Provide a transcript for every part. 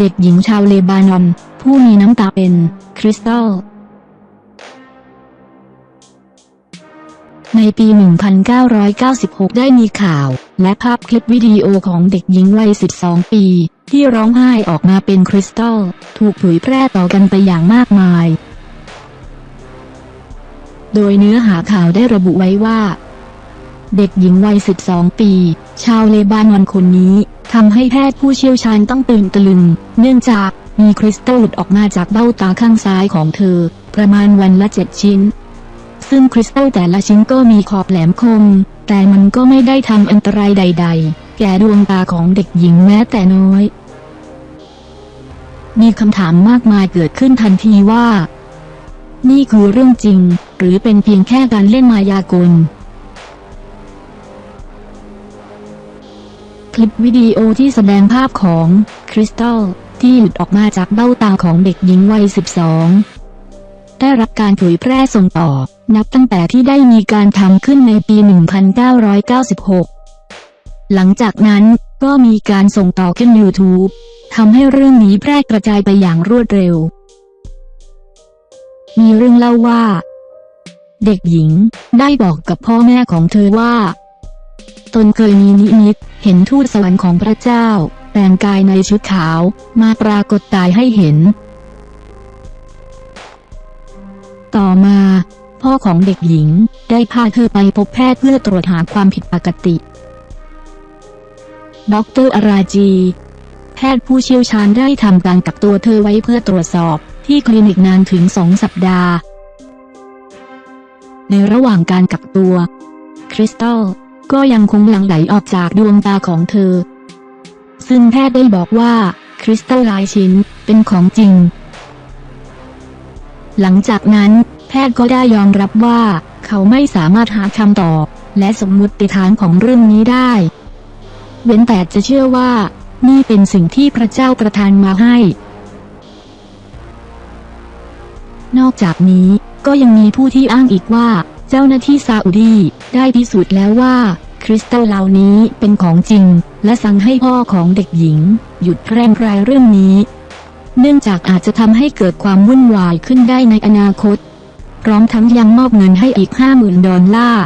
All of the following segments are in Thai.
เด็กหญิงชาวเลบานอน ผู้มีน้ำตาเป็น คริสตัล ในปี 1996 ได้มีข่าว และภาพคลิปวิดีโอของเด็กหญิงวัย 12 ปี ที่ร้องไห้ออกมาเป็นคริสตัล ถูกเผยแพร่ต่อกันไปอย่างมากมาย โดยเนื้อหาข่าวได้ระบุไว้ว่า เด็กหญิงวัย 12 ปี ชาวเลบานอนคนนี้ ทำให้แพทย์ผู้เชี่ยวชาญต้องตื่นตะลึง เนื่องจากมีคริสตัลหลุดออกมาจากเบ้าตาข้างซ้ายของเธอ ประมาณวันละ7ชิ้น ซึ่งคริสตัลแต่ละชิ้นก็มีขอบแหลมคม แต่มันก็ไม่ได้ทำอันตรายใด ๆ แก่ดวงตาของเด็กหญิงแม้แต่น้อย มีคำถามมากมายเกิดขึ้นทันทีว่า นี่คือเรื่องจริง หรือเป็นเพียงแค่การเล่นมายากล ลิปวิดีโอที่แสดงภาพของคริสตัลที่หลุดออกมาจากเบ้าตาของเด็กหญิงวัย 12 ได้รับการเผยแพร่ส่งต่อ นับตั้งแต่ที่ได้มีการทำขึ้นในปี 1996 หลังจากนั้นก็มีการส่งต่อขึ้น YouTube ทำให้เรื่องนี้แพร่กระจายไปอย่างรวดเร็ว มีเรื่องเล่าว่า เด็กหญิงได้บอกกับพ่อแม่ของเธอว่า ตนเคยมีนิมิต เห็นทูตสวรรค์ของพระเจ้า แต่งกายในชุดขาวมาปรากฏกายให้เห็น ต่อมา พ่อของเด็กหญิงได้พาเธอไปพบแพทย์เพื่อตรวจหาความผิดปกติดออกเตอร์อาราจี แพทย์ผู้เชี่ยวชาญได้ทำการกักตัวเธอไว้เพื่อตรวจสอบที่คลินิกนานถึงสองสัปดาห์ ในระหว่างการกักตัว คริสตัล ก็ยังคงหลั่งไหลออกจากดวงตาของเธอ ซึ่งแพทย์ได้บอกว่า คริสตัลลายชิ้นเป็นของจริง หลังจากนั้นแพทย์ก็ได้ยอมรับว่า เขาไม่สามารถหาคำตอบ และสมมุติฐานของเรื่องนี้ได้ เว้นแต่จะเชื่อว่า นี่เป็นสิ่งที่พระเจ้าประทานมาให้ นอกจากนี้ก็ยังมีผู้ที่อ้างอีกว่า เจ้าหน้าที่ซาอุดีได้พิสูจน์แล้วว่า คริสตัลเหล่านี้เป็นของจริง และสั่งให้พ่อของเด็กหญิง หยุดแพร่งรายเรื่องนี้ เนื่องจากอาจจะทำให้เกิดความวุ่นวายขึ้นได้ในอนาคต พร้อมทั้งยังมอบเงินให้อีก 50,000 ดอลลาร์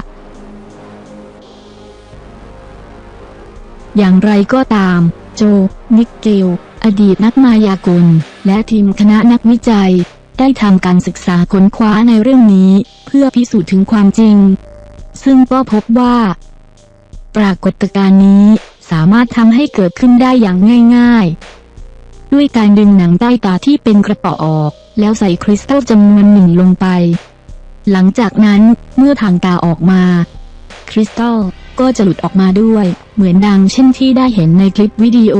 อย่างไรก็ตาม โจ นิกเกล อดีตนักมายากล และทีมคณะนักวิจัย ได้ทำการศึกษาค้นคว้าในเรื่องนี้ เพื่อพิสูจน์ถึงความจริง ซึ่งก็พบว่า ปรากฏการณ์นี้สามารถทำให้เกิดขึ้นได้อย่างง่าย ๆ ด้วยการดึงหนังใต้ตาที่เป็นกระป๋อออก แล้วใส่คริสตัลจำนวนหนึ่งลงไป หลังจากนั้นเมื่อทางตาออกมา คริสตัลก็จะหลุดออกมาด้วย เหมือนดังเช่นที่ได้เห็นในคลิปวิดีโอ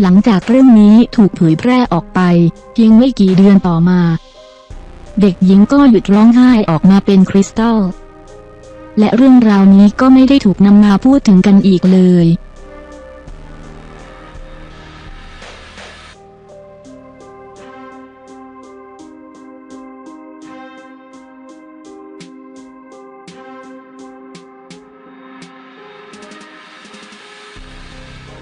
หลังจากเรื่องนี้ถูกเผยแพร่ออกไป เพียงไม่กี่เดือนต่อมา เด็กหญิงก็หยุดร้องไห้ออกมาเป็นคริสตัล และเรื่องราวนี้ก็ไม่ได้ถูกนำมาพูดถึงกันอีกเลย